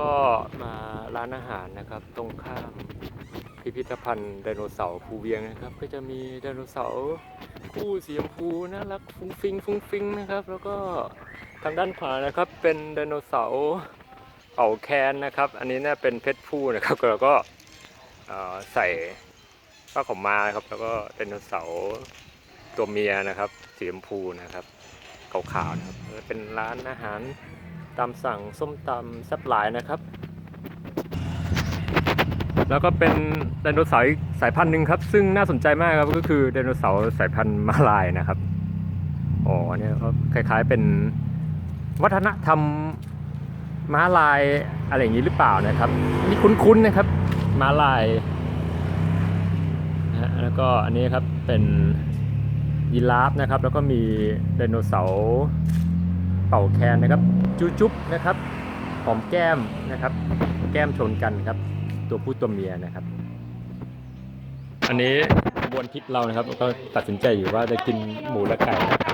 ก็มาร้านอาหารนะครับ ตรงข้ามพิพิธภัณฑ์ไดโนเสาร์ภูเวียงนะครับ ก็จะมีไดโนเสาร์คู่สีชมพูน่ารักฟุ้งฟิงฟุ้งฟิงนะครับ แล้วก็ทางด้านขวานะครับเป็นไดโนเสาร์เป่าแคนนะครับ อันนี้เนี่ยเป็นเพชรผู้นะครับแล้วก็ใส่ผ้าขาวม้าครับ แล้วก็ไดโนเสาร์ตัวเมียนะครับสีชมพูนะครับขาวๆนะครับเป็นร้านอาหาร ตามสั่งส้มตำแซ่บหลายนะครับ แล้วก็เป็นไดโนเสาร์สายพันธุ์หนึ่งครับ ซึ่งน่าสนใจมากครับก็คือไดโนเสาร์สายพันธุ์มาลายนะครับอ๋อเนี่ยก็คล้ายๆเป็นวัฒนธรรมม้าลายอะไรอย่างนี้หรือเปล่านะครับอันนี่คุ้นๆนะครับม้าลายนะฮะแล้วก็อันนี้ครับเป็นยีราฟนะครับ แล้วก็มีไดโนเสาร์ ป่าแคนนะครับจุจุ๊บนะครับหอมแก้มนะครับ แก้มชนกันครับ ตัวผู้ตัวเมียนะครับ อันนี้บวนทริปเรานะครับก็ตัดสินใจอยู่ว่าจะกินหมูและไก่นะครับ